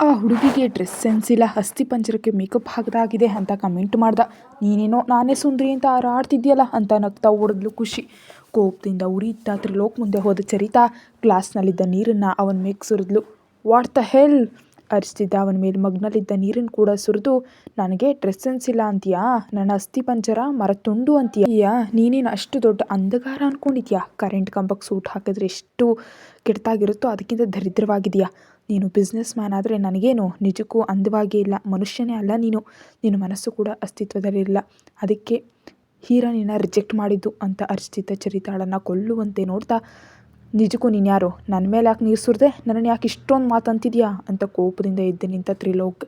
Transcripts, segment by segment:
ಆ ಹುಡುಗಿಗೆ dress sense ಇಲ್ಲ ಅಸ್ಥಿ ಪಂಜರಕ್ಕೆ ಮೇಕಪ್ ಹಾಕದಾಗಿದೆ ಅಂತ ಕಮೆಂಟ್ ಮಾಡ್ದ. ನೀನೇನೋ, ನಾನೇ ಸುಂದ್ರಿ ಅಂತ ಹಾರಾಡ್ತಿದ್ಯಲ್ಲ ಅಂತ ನಗ್ತಾ ಓಡಿದ್ಲು ಖುಷಿ. ಕೋಪದಿಂದ ಉರಿಯುತ್ತಾ ತ್ರಿಲೋಕ್ ಮುಂದೆ ಹೋದ ಚರಿತಾ ಗ್ಲಾಸ್ನಲ್ಲಿದ್ದ ನೀರನ್ನು ಅವನ ಮೇಕ್ ಸುರಿದ್ಲು. ವಾಟ್ ದ ಹೆಲ್ ಅರಿಸ್ತಿದ್ದ ಅವನ ಮೇಲೆ ಮಗ್ನಲ್ಲಿದ್ದ ನೀರನ್ನು ಕೂಡ ಸುರಿದು, ನನಗೆ ಡ್ರೆಸ್ ಸೆನ್ಸ್ ಇಲ್ಲ ಅಂತೀಯಾ? ನನ್ನ ಅಸ್ಥಿ ಪಂಜರ ಮರ ತುಂಡು ಅಂತೀಯಾ? ನೀನೇನು ಅಷ್ಟು ದೊಡ್ಡ ಅಂಧಕಾರ ಅಂದ್ಕೊಂಡಿದ್ಯಾ ಕರೆಂಟ್ ಕಂಬಕ್ಕೆ ಸೂಟ್ ಹಾಕಿದ್ರೆ ಎಷ್ಟು ಕೆಟ್ಟಾಗಿರುತ್ತೋ ಅದಕ್ಕಿಂತ ದರಿದ್ರವಾಗಿದೆಯಾ? ನೀನು ಬಿಸ್ನೆಸ್ ಮ್ಯಾನ್ ಆದರೆ ನನಗೇನು ನಿಜಕ್ಕೂ ಅಂದವಾಗೇ ಇಲ್ಲ. ಮನುಷ್ಯನೇ ಅಲ್ಲ ನೀನು. ನಿನ್ನ ಮನಸ್ಸು ಕೂಡ ಅಸ್ತಿತ್ವದಲ್ಲಿಲ್ಲ ಅದಕ್ಕೆ ಹೀರಾ ನಿನ್ನ ರಿಜೆಕ್ಟ್ ಮಾಡಿದ್ದು ಅಂತ ಅರ್ಚಿತ ಚರಿತಾಳನ್ನು ಕೊಲ್ಲುವಂತೆ ನೋಡ್ತಾ, ನಿಜಕ್ಕೂ ನೀನು ಯಾರು? ನನ್ನ ಮೇಲೆ ಯಾಕೆ ನೀರು ಸುರಿದೆ? ನನ್ನನ್ನು ಯಾಕೆ ಇಷ್ಟೊಂದು ಮಾತಂತಿದ್ಯಾ ಅಂತ ಕೋಪದಿಂದ ಎದ್ದು ನಿಂತ ತ್ರಿಲೋಕ್.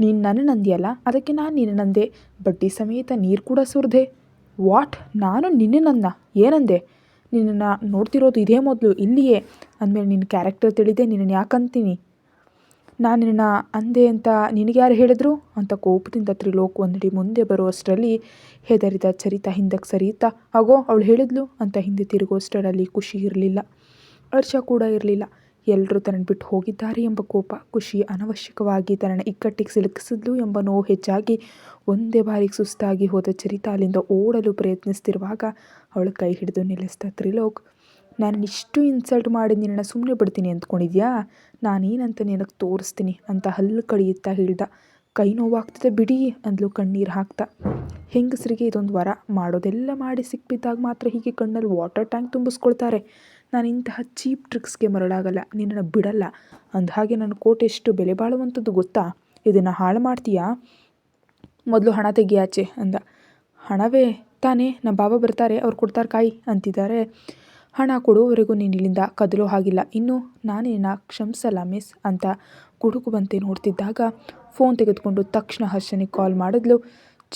ನೀನು ನನ್ನ ನಂದಿಯಲ್ಲ? ಅದಕ್ಕೆ ನಾನು ನಿನ್ನ ನಂದೆ. ಬಡ್ಡಿ ಸಮೇತ ನೀರು ಕೂಡ ಸುರಿದೆ. ವಾಟ್? ನಾನು ನಿನ್ನೆ ನನ್ನ ಏನಂದೆ? ನಿನ್ನನ್ನು ನೋಡ್ತಿರೋದು ಇದೇ ಮೊದಲು, ಇಲ್ಲಿಯೇ. ಅಂದಮೇಲೆ ನಿನ್ನ ಕ್ಯಾರೆಕ್ಟರ್ ತಿಳಿದೆ ನಿನ್ನನ್ನು ಯಾಕಂತೀನಿ? ನಾನು ನಿನ್ನ ಅಂದೆ ಅಂತ ನಿನಗೆ ಯಾರು ಹೇಳಿದ್ರು? ಅಂತ ಕೋಪದಿಂದ ತ್ರಿಲೋಕ್ ಒಂದಡಿ ಮುಂದೆ ಬರುವಷ್ಟರಲ್ಲಿ ಹೆದರಿದ ಚರಿತಾ ಹಿಂದಕ್ಕೆ ಸರಿಯುತ್ತಾ ಆಗೋ ಅವಳು ಹೇಳಿದ್ಲು? ಅಂತ ಹಿಂದೆ ತಿರುಗೋಷ್ಟರಲ್ಲಿ ಖುಷಿ ಇರಲಿಲ್ಲ. ಹರ್ಷ ಕೂಡ ಇರಲಿಲ್ಲ. ಎಲ್ಲರೂ ತನ್ನನ್ನು ಬಿಟ್ಟು ಹೋಗಿದ್ದಾರೆ ಎಂಬ ಕೋಪ ಖುಷಿ ಅನವಶ್ಯಕವಾಗಿ ತನ್ನ ಇಕ್ಕಟ್ಟಿಗೆ ಸಿಲುಕಿಸಿದ್ಲು ಎಂಬ ನೋವು ಹೆಚ್ಚಾಗಿ ಒಂದೇ ಬಾರಿಗೆ ಸುಸ್ತಾಗಿ ಹೋದ ಚರಿತ ಅಲ್ಲಿಂದ ಓಡಲು ಪ್ರಯತ್ನಿಸ್ತಿರುವಾಗ ಅವಳು ಕೈ ಹಿಡಿದು ನಿಲ್ಲಿಸ್ದ ತ್ರಿಲೋಕ್, ನಾನು ಇಷ್ಟು ಇನ್ಸಲ್ಟ್ ಮಾಡಿ ನಿನ್ನನ್ನು ಸುಮ್ಮನೆ ಬಿಡ್ತೀನಿ ಅಂದ್ಕೊಂಡಿದ್ಯಾ? ನಾನೇನಂತ ನಿನಗೆ ತೋರಿಸ್ತೀನಿ ಅಂತ ಹಲ್ಲು ಕಡಿಯುತ್ತಾ ಹೇಳ್ದ. ಕೈ ನೋವಾಗ್ತದೆ ಬಿಡಿ ಅಂದ್ಲು ಕಣ್ಣೀರು ಹಾಕ್ತಾ. ಹೆಂಗಸರಿಗೆ ಇದೊಂದು ವರ, ಮಾಡೋದೆಲ್ಲ ಮಾಡಿ ಸಿಕ್ಕಿದ್ದಾಗ ಮಾತ್ರ ಹೀಗೆ ಕಣ್ಣಲ್ಲಿ ವಾಟರ್ ಟ್ಯಾಂಕ್ ತುಂಬಿಸ್ಕೊಳ್ತಾರೆ. ನಾನು ಇಂತಹ ಚೀಪ್ ಟ್ರಿಕ್ಸ್ಗೆ ಮರಳಾಗಲ್ಲ, ನಿನ್ನನ್ನು ಬಿಡಲ್ಲ. ಅಂದ ಹಾಗೆ ನನ್ನ ಕೋಟ್ ಎಷ್ಟು ಬೆಲೆ ಬಾಳುವಂಥದ್ದು ಗೊತ್ತಾ? ಇದನ್ನು ಹಾಳು ಮಾಡ್ತೀಯಾ? ಮೊದಲು ಹಣ ತೆಗಿಯಾಚೆ ಅಂದ. ಹಣವೇ? ತಾನೇ ನಮ್ಮ ಬಾಬಾ ಬರ್ತಾರೆ, ಅವ್ರು ಕೊಡ್ತಾರೆ ಕಾಯಿ ಅಂತಿದ್ದಾರೆ. ಹಣ ಕೊಡುವವರೆಗೂ ನೀನು ಇಲ್ಲಿಂದ ಕದಲೋ ಹಾಗಿಲ್ಲ. ಇನ್ನು ನಾನೇನ ಕ್ಷಮಿಸಲ್ಲ ಮಿಸ್ ಅಂತ ಕುಡುಕುವಂತೆ ನೋಡ್ತಿದ್ದಾಗ ಫೋನ್ ತೆಗೆದುಕೊಂಡು ತಕ್ಷಣ ಹರ್ಷನಿಗೆ ಕಾಲ್ ಮಾಡಿದ್ಲು.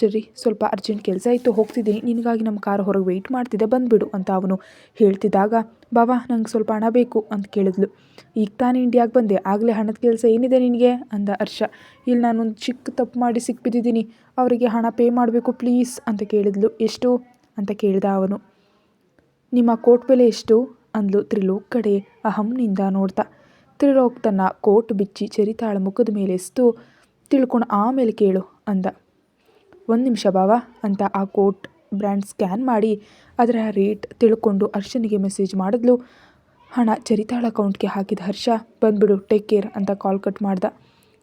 ಸರಿ ಸ್ವಲ್ಪ ಅರ್ಜೆಂಟ್ ಕೆಲಸ ಇತ್ತು ಹೋಗ್ತಿದ್ದೀನಿ ನಿನಗಾಗಿ ನಮ್ಮ ಕಾರ್ ಹೊರಗೆ ವೆಯ್ಟ್ ಮಾಡ್ತಿದ್ದೆ. ಬಂದುಬಿಡು, ಅಂತ ಅವನು ಹೇಳ್ತಿದ್ದಾಗ ಬಾಬಾ ನಂಗೆ ಸ್ವಲ್ಪ ಹಣ ಬೇಕು, ಅಂತ ಕೇಳಿದ್ಲು. ಈಗ ತಾನೇ ಇಂಡಿಯಾಗೆ ಬಂದೆ. ಆಗಲೇ ಹಣದ ಕೆಲಸ ಏನಿದೆ ನಿನಗೆ? ಅಂದ ಹರ್ಷ. ಇಲ್ಲಿ ನಾನೊಂದು ಚಿಕ್ಕ ತಪ್ಪು ಮಾಡಿ ಸಿಕ್ಬಿದ್ದಿದ್ದೀನಿ. ಅವರಿಗೆ ಹಣ ಪೇ ಮಾಡಬೇಕು ಪ್ಲೀಸ್, ಅಂತ ಕೇಳಿದ್ಲು. ಎಷ್ಟು? ಅಂತ ಕೇಳಿದ ಅವನು. ನಿಮ್ಮ ಕೋಟ್ ಬೆಲೆ ಎಷ್ಟು? ಅಂದ್ಲು ತ್ರಿಲೋಕ್ ಕಡೆ ಅಹಂನಿಂದ ನೋಡ್ತಾ. ತ್ರಿಲೋಕ್ ತನ್ನ ಕೋಟ್ ಬಿಚ್ಚಿ ಚರಿತಾಳ ಮುಖದ ಮೇಲೆ ಎಸ್ತು ತಿಳ್ಕೊಂಡು ಆಮೇಲೆ ಕೇಳು, ಅಂದ. ಒಂದು ನಿಮಿಷ ಬಾವ ಅಂತ ಆ ಕೋಟ್ ಬ್ರ್ಯಾಂಡ್ ಸ್ಕ್ಯಾನ್ ಮಾಡಿ ಅದರ ರೇಟ್ ತಿಳ್ಕೊಂಡು ಹರ್ಷನಿಗೆ ಮೆಸೇಜ್ ಮಾಡಿದ್ಲು. ಹಣ ಚರಿತಾಳ ಅಕೌಂಟ್ಗೆ ಹಾಕಿದ ಹರ್ಷ, ಬಂದ್ಬಿಡು ಟೇಕ್ ಕೇರ್ ಅಂತ ಕಾಲ್ ಕಟ್ ಮಾಡ್ದ.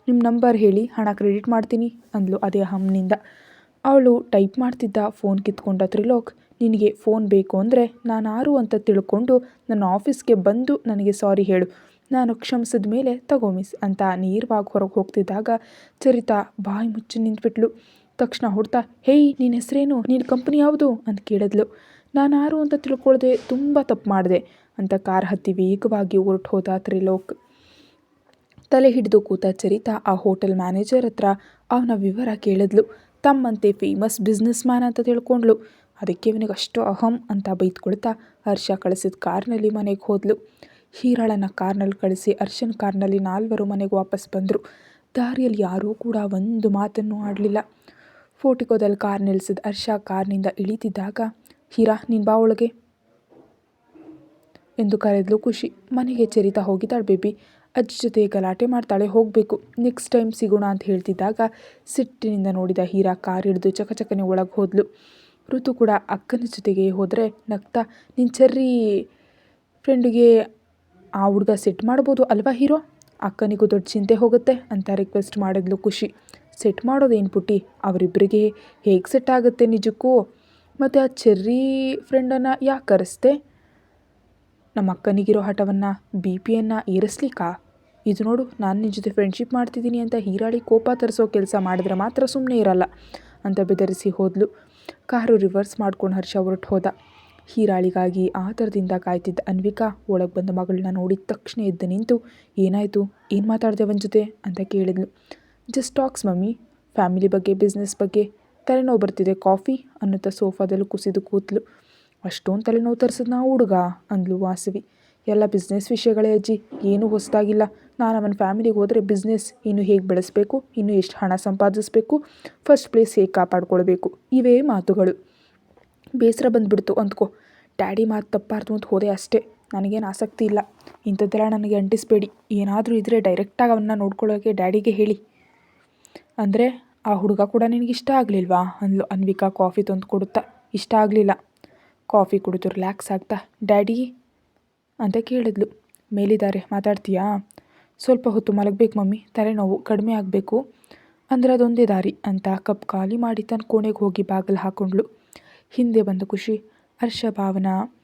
ನಿಮ್ಮ ನಂಬರ್ ಹೇಳಿ, ಹಣ ಕ್ರೆಡಿಟ್ ಮಾಡ್ತೀನಿ ಅಂದ್ಲು ಅದೇ ಹಮ್ನಿಂದ ಅವಳು ಟೈಪ್ ಮಾಡ್ತಿದ್ದ ಫೋನ್ ಕಿತ್ಕೊಂಡ ತ್ರಿಲೋಕ್ ನಿನಗೆ ಫೋನ್ ಬೇಕು ಅಂದರೆ ನಾನು ಯಾರು ಅಂತ ತಿಳ್ಕೊಂಡು ನನ್ನ ಆಫೀಸ್ಗೆ ಬಂದು ನನಗೆ ಸಾರಿ ಹೇಳು. ನಾನು ಕ್ಷಮಿಸಿದ ಮೇಲೆ ತಗೋ ಮಿಸ್ ಅಂತ ನೇರವಾಗಿ ಹೊರಗೆ ಹೋಗ್ತಿದ್ದಾಗ ಚರಿತಾ ಬಾಯಿ ಮುಚ್ಚಿ ನಿಂತ್ಬಿಟ್ಲು. ತಕ್ಷಣ ಹುಡ್ತಾ, ಹೇಯ್ ನಿನ್ನ ಹೆಸರೇನು? ನಿನ್ನ ಕಂಪ್ನಿ ಯಾವುದು? ಅಂತ ಕೇಳಿದ್ಲು. ನಾನು ಯಾರು ಅಂತ ತಿಳ್ಕೊಳ್ದೆ ತುಂಬ ತಪ್ಪು ಮಾಡಿದೆ ಅಂತ ಕಾರ್ ಹತ್ತಿ ವೇಗವಾಗಿ ಹೊರಟು ಹೋದ ತ್ರಿಲೋಕ್. ತಲೆ ಹಿಡಿದು ಕೂತ ಚರಿತಾ ಆ ಹೋಟೆಲ್ ಮ್ಯಾನೇಜರ್ ಹತ್ರ ಅವನ ವಿವರ ಕೇಳಿದ್ಲು. ತಮ್ಮಂತೆ ಫೇಮಸ್ ಬಿಸ್ನೆಸ್ ಮ್ಯಾನ್ ಅಂತ ತಿಳ್ಕೊಂಡ್ಳು. ಅದಕ್ಕೆ ಇವನಿಗೆ ಅಷ್ಟು ಅಹಂ ಅಂತ ಬೈದ್ಕೊಳ್ತಾ ಹರ್ಷ ಕಳಿಸಿದ ಕಾರ್ನಲ್ಲಿ ಮನೆಗೆ ಹೋದ್ಲು. ಹೀರಾಳನ ಕಾರ್ನಲ್ಲಿ ಕಳಿಸಿ ಅರ್ಷನ್ ಕಾರ್ನಲ್ಲಿ ನಾಲ್ವರು ಮನೆಗೆ ವಾಪಸ್ ಬಂದರು. ದಾರಿಯಲ್ಲಿ ಯಾರೂ ಕೂಡ ಒಂದು ಮಾತನ್ನು ಆಡಲಿಲ್ಲ. ಫೋಟಿಕೋದಲ್ಲಿ ಕಾರ್ ನಿಲ್ಲಿಸಿದ ಹರ್ಷ ಕಾರ್ನಿಂದ ಇಳಿತಿದ್ದಾಗ, ಹೀರಾ, ನೀನು ಬಾ ಒಳಗೆ ಎಂದು ಕರೆದ್ಲು ಖುಷಿ. ಮನೆಗೆ ಚರಿತಾ ಹೋಗಿದ್ದಾಳೆ ಬೇಬಿ. ಅಜ್ಜಿ ಜೊತೆ ಗಲಾಟೆ ಮಾಡ್ತಾಳೆ, ಹೋಗಬೇಕು ನೆಕ್ಸ್ಟ್ ಟೈಮ್ ಸಿಗೋಣ ಅಂತ ಹೇಳ್ತಿದ್ದಾಗ, ಸಿಟ್ಟಿನಿಂದ ನೋಡಿದ ಹೀರಾ ಕಾರ್ ಹಿಡಿದು ಚಕಚಕನೆ ಒಳಗೆ ಹೋದ್ಲು. ಋತು ಕೂಡ ಅಕ್ಕನ ಜೊತೆಗೆ ಹೋದರೆ ನಗ್ತಾ ನಿನ್ನ ಚರ್ರಿ ಫ್ರೆಂಡಿಗೆ ಆ ಹುಡುಗ ಸೆಟ್ ಮಾಡ್ಬೋದು ಅಲ್ವಾ ಹೀರೋ? ಅಕ್ಕನಿಗೂ ದೊಡ್ಡ ಚಿಂತೆ ಹೋಗುತ್ತೆ ಅಂತ ರಿಕ್ವೆಸ್ಟ್ ಮಾಡಿದ್ಲು ಖುಷಿ. ಸೆಟ್ ಮಾಡೋದೇನು ಪುಟ್ಟಿ? ಅವರಿಬ್ಬರಿಗೆ ಹೇಗೆ ಸೆಟ್ ಆಗುತ್ತೆ ನಿಜಕ್ಕೂ? ಮತ್ತು ಆ ಚೆರ್ರಿ ಫ್ರೆಂಡನ್ನು ಯಾಕೆ ಕರೆಸ್ದೆ? ನಮ್ಮ ಅಕ್ಕನಿಗಿರೋ ಹಠವನ್ನು ಬಿ ಪಿಯನ್ನು ಏರಿಸ್ಲಿಕ್ಕಾ? ಇದು ನೋಡು, ನಾನು ನಿನ್ನ ಜೊತೆ ಫ್ರೆಂಡ್ಶಿಪ್ ಮಾಡ್ತಿದ್ದೀನಿ ಅಂತ ಹೀರಾಳಿ ಕೋಪ ತರಿಸೋ ಕೆಲಸ ಮಾಡಿದ್ರೆ ಮಾತ್ರ ಸುಮ್ಮನೆ ಇರಲ್ಲ ಅಂತ ಬೆದರಿಸಿ ಹೋದ್ಲು. ಕಾರು ರಿವರ್ಸ್ ಮಾಡ್ಕೊಂಡು ಹರ್ಷ ಹೊರಟು ಹೋದ. ಹೀರಾಳಿಗಾಗಿ ಆತರದಿಂದ ಕಾಯ್ತಿದ್ದ ಅನ್ವಿಕಾ ಒಳಗೆ ಬಂದ ಮಗಳನ್ನ ನೋಡಿದ ತಕ್ಷಣ ಎದ್ದು ನಿಂತು, ಏನಾಯಿತು? ಏನು ಮಾತಾಡಿದೆ ಅವನ ಜೊತೆ? ಅಂತ ಕೇಳಿದ್ಲು. ಜಸ್ಟ್ ಟಾಕ್ಸ್ ಮಮ್ಮಿ ಫ್ಯಾಮಿಲಿ ಬಗ್ಗೆ ಬಿಸ್ನೆಸ್ ಬಗ್ಗೆ. ತಲೆನೋವು ಬರ್ತಿದೆ ಕಾಫಿ ಅನ್ನುತ್ತಾ ಸೋಫಾದಲ್ಲಿ ಕುಸಿದು ಕೂತ್ಲು. ಅಷ್ಟೊಂದು ತಲೆನೋವು ತರಿಸಿದ್ ನಾವು ಹುಡುಗ, ಅಂದ್ಲು ವಾಸವಿ. ಎಲ್ಲ ಬಿಸ್ನೆಸ್ ವಿಷಯಗಳೇ ಅಜ್ಜಿ. ಏನೂ ಹೊಸದಾಗಿಲ್ಲ. ನಾನು ಅವನ ಫ್ಯಾಮಿಲಿಗೆ ಹೋದರೆ ಬಿಸ್ನೆಸ್ ಇನ್ನು ಹೇಗೆ ಬೆಳೆಸಬೇಕು? ಇನ್ನು ಎಷ್ಟು ಹಣ ಸಂಪಾದಿಸಬೇಕು? ಫಸ್ಟ್ ಪ್ಲೇಸ್ ಹೇಗೆ ಕಾಪಾಡ್ಕೊಳ್ಬೇಕು? ಇವೇ ಮಾತುಗಳು. ಬೇಸರ ಬಂದುಬಿಡ್ತು. ಅಂದ್ಕೋ ಡ್ಯಾಡಿ ಮಾತು ತಪ್ಪಾರ್ದು ಅಂತ ಹೋದೆ ಅಷ್ಟೇ. ನನಗೇನು ಆಸಕ್ತಿ ಇಲ್ಲ. ಇಂಥದ್ದೆಲ್ಲ ನನಗೆ ಅಂಟಿಸ್ಬೇಡಿ. ಏನಾದರೂ ಇದ್ದರೆ ಡೈರೆಕ್ಟಾಗಿ ಅವನ್ನ ನೋಡ್ಕೊಳ್ಳೋಕೆ ಡ್ಯಾಡಿಗೆ ಹೇಳಿ. ಅಂದರೆ ಆ ಹುಡುಗ ಕೂಡ ನಿನಗೆ ಇಷ್ಟ ಆಗಲಿಲ್ವಾ? ಅಂದ್ಲು ಅನ್ವಿಕಾ ಕಾಫಿ ತಂದು ಕೊಡುತ್ತಾ. ಇಷ್ಟ ಆಗಲಿಲ್ಲ. ಕಾಫಿ ಕುಡಿದು ರಿಲ್ಯಾಕ್ಸ್ ಆಗ್ತಾ. ಡ್ಯಾಡಿ? ಅಂತ ಕೇಳಿದ್ಲು. ಮೇಲಿದ್ದಾರೆ, ಮಾತಾಡ್ತೀಯಾ? ಸ್ವಲ್ಪ ಹೊತ್ತು ಮಲಗಬೇಕು ಮಮ್ಮಿ. ತಲೆನೋವು ಕಡಿಮೆ ಆಗಬೇಕು. ಅಂದರೆ ಅದೊಂದೇ ದಾರಿ ಅಂತ ಕಪ್ ಖಾಲಿ ಮಾಡಿ ತನ್ನ ಕೋಣೆಗೆ ಹೋಗಿ ಬಾಗಿಲು ಹಾಕೊಂಡ್ಳು. ಹಿಂದೆ ಬಂದ ಖುಷಿ. ಹರ್ಷ ಭಾವನಾ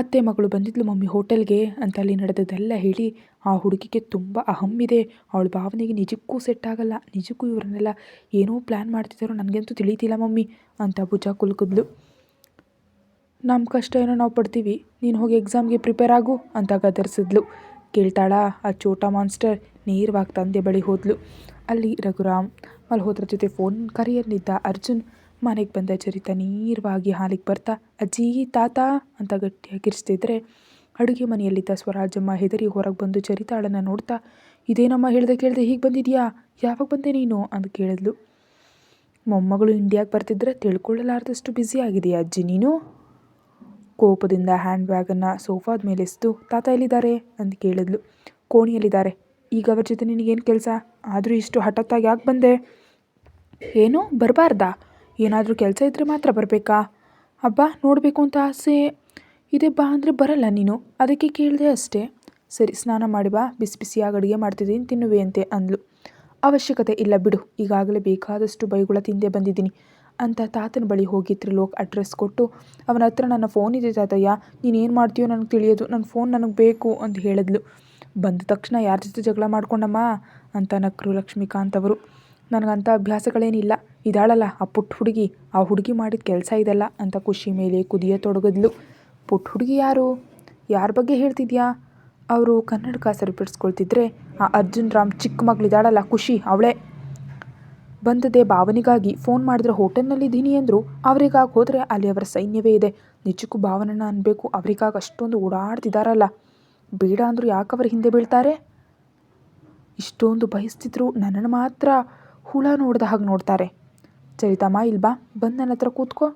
ಅತ್ತೆ ಮಗಳು ಬಂದಿದ್ಲು ಮಮ್ಮಿ ಹೋಟೆಲ್ಗೆ ಅಂತ ಅಲ್ಲಿ ನಡೆದದ್ದೆಲ್ಲ ಹೇಳಿ ಆ ಹುಡುಗಿಗೆ ತುಂಬ ಅಹಂ ಇದೆ. ಅವಳ ಭಾವನೆಗೆ ನಿಜಕ್ಕೂ ಸೆಟ್ ಆಗಲ್ಲ, ನಿಜಕ್ಕೂ ಇವ್ರನ್ನೆಲ್ಲ ಏನೋ ಪ್ಲ್ಯಾನ್ ಮಾಡ್ತಿದ್ದಾರೋ ನನಗಂತೂ ತಿಳಿತಿಲ್ಲ ಮಮ್ಮಿ ಅಂತ ಭುಜ ಕುಲುಕಿದ್ಲು. ನಮ್ಮ ಕಷ್ಟ ಏನೋ ನಾವು ಪಡ್ತೀವಿ, ನೀನು ಹೋಗಿ ಎಕ್ಸಾಮ್ಗೆ ಪ್ರಿಪೇರ್ ಆಗು ಅಂತ ಗದರಿಸಿದ್ಲು. ಕೇಳ್ತಾಳ ಆ ಚೋಟಾ ಮಾನ್ಸ್ಟರ್ ನೇರವಾಗಿ ತಂದೆ ಬಳಿ ಹೋದ್ಲು. ಅಲ್ಲಿ ರಘುರಾಮ್ ಮಲ್ಹೋತ್ರ ಜೊತೆ ಫೋನ್ ಕರೆಯಲ್ಲಿದ್ದ ಅರ್ಜುನ್ ಮನೆಗೆ ಬಂದ ಚರಿತ ನೇರವಾಗಿ ಹಾಲಿಗೆ ಬರ್ತಾ, ಅಜ್ಜಿ, ತಾತ ಅಂತ ಗಟ್ಟಿಯಾಗಿ ಇರಿಸ್ತಿದ್ರೆ ಅಡುಗೆ ಮನೆಯಲ್ಲಿದ್ದ ಸ್ವರಾಜಮ್ಮ ಹೆದರಿ ಹೊರಗೆ ಬಂದು ಚರಿತಾಳನ್ನು ನೋಡ್ತಾ, ಇದೇನಮ್ಮ ಹೇಳ್ದೆ ಕೇಳ್ದೆ ಹೀಗೆ ಬಂದಿದ್ಯಾ? ಯಾವಾಗ ಬಂದೆ ನೀನು? ಅಂತ ಕೇಳಿದ್ಲು. ಮೊಮ್ಮಗಳು ಇಂಡಿಯಾಗೆ ಬರ್ತಿದ್ರೆ, ತಿಳ್ಕೊಳ್ಳಲಾರ್ದಷ್ಟು ಬ್ಯುಸಿ ಆಗಿದೆಯಾ ಅಜ್ಜಿ ನೀನು? ಕೋಪದಿಂದ ಹ್ಯಾಂಡ್ ಬ್ಯಾಗನ್ನು ಸೋಫಾದ ಮೇಲೆ ಎಸ್ದು, ತಾತ ಎಲ್ಲಿದ್ದಾರೆ? ಅಂತ ಕೇಳಿದ್ಲು. ಕೋಣಿಯಲ್ಲಿದ್ದಾರೆ ಈಗ ಅವ್ರ ಜೊತೆ ನಿನಗೇನು ಕೆಲಸ? ಆದರೂ ಇಷ್ಟು ಹಠಾತ್ತಾಗಿ ಯಾಕೆ ಬಂದೆ? ಏನು, ಬರಬಾರ್ದಾ? ಏನಾದರೂ ಕೆಲಸ ಇದ್ದರೆ ಮಾತ್ರ ಬರಬೇಕಾ? ಅಬ್ಬಾ, ನೋಡಬೇಕು ಅಂತ ಆಸೆ. ಇದೆ ಬಾ ಅಂದರೆ ಬರಲ್ಲ ನೀನು. ಅದಕ್ಕೆ ಕೇಳಿದೆ ಅಷ್ಟೇ. ಸರಿ, ಸ್ನಾನ ಮಾಡಿ ಬಾ. ಬಿಸಿ ಬಿಸಿಯಾಗಿ ಅಡುಗೆ ಮಾಡ್ತಿದ್ದೀನಿ, ತಿನ್ನುವೆ ಅಂತೆ ಅಂದ್ಲು. ಅವಶ್ಯಕತೆ ಇಲ್ಲ ಬಿಡು. ಈಗಾಗಲೇ ಬೇಕಾದಷ್ಟು ಬೈಗುಳ ತಿಂದೇ ಬಂದಿದ್ದೀನಿ. ಅಂತ ತಾತನ ಬಳಿ ಹೋಗಿ ತ್ರಿಲೋಕ್ ಅಡ್ರೆಸ್ ಕೊಟ್ಟು, ಅವನ ಹತ್ರ ನನ್ನ ಫೋನ್ ಇದೆ ತಾತಯ್ಯ. ಏನು ಮಾಡ್ತೀಯೋ ನನಗೆ ತಿಳಿಯೋದು. ನನ್ನ ಫೋನ್ ನನಗೆ ಬೇಕು ಅಂತ ಹೇಳಿದ್ಲು. ಬಂದ ತಕ್ಷಣ ಯಾರ ಜೊತೆ ಜಗಳ ಮಾಡ್ಕೊಂಡಮ್ಮ? ಅಂತ ನಕ್ರು ಲಕ್ಷ್ಮೀಕಾಂತ್ ಅವರು. ನನಗಂಥ ಅಭ್ಯಾಸಗಳೇನಿಲ್ಲ. ಇದಾಳಲ್ಲ, ಆ ಪುಟ್ಟ ಹುಡುಗಿ, ಆ ಹುಡುಗಿ ಮಾಡಿದ ಕೆಲಸ ಇದೆಲ್ಲ ಅಂತ ಖುಷಿ ಮೇಲೆ ಕುದಿಯತೊಡಗಿದ್ಲು ಪುಟ್ಟ ಹುಡುಗಿ ಯಾರು? ಯಾರ ಬಗ್ಗೆ ಹೇಳ್ತಿದ್ಯಾ? ಅವರು ಕನ್ನಡಕ ಸರಿಪಡಿಸ್ಕೊಳ್ತಿದ್ರೆ ಆ ಅರ್ಜುನ್ ರಾಮ್ ಚಿಕ್ಕ ಮಗಳಿದ್ದಾಳಲ್ಲ ಖುಷಿ ಅವಳೇ. ಬಂದದೆ ಭಾವನಿಗಾಗಿ ಫೋನ್ ಮಾಡಿದ್ರೆ ಹೋಟೆಲ್ನಲ್ಲಿದ್ದೀನಿ ಅಂದರು, ಅವರಿಗಾಗಿ ಹೋದರೆ ಅಲ್ಲಿ ಅವರ ಸೈನ್ಯವೇ ಇದೆ. ನಿಜಕ್ಕೂ ಭಾವನನ್ನ ಅನ್ಬೇಕು, ಅವರಿಗಾಗಿ ಅಷ್ಟೊಂದು ಓಡಾಡ್ತಿದ್ದಾರಲ್ಲ ಬೇಡ ಅಂದರೂ ಯಾಕೆ ಅವ್ರ ಹಿಂದೆ ಬೀಳ್ತಾರೆ? ಇಷ್ಟೊಂದು ಬಯಸ್ತಿದ್ರು ನನ್ನನ್ನು ಮಾತ್ರ. ಹುಳ ನೋಡ್ದ ಹಾಗೆ ನೋಡ್ತಾರೆ. ಚರಿತಮ್ಮ, ಇಲ್ಬಾ, ಬಂದು ನನ್ನ ಹತ್ರ ಕೂತ್ಕೋ.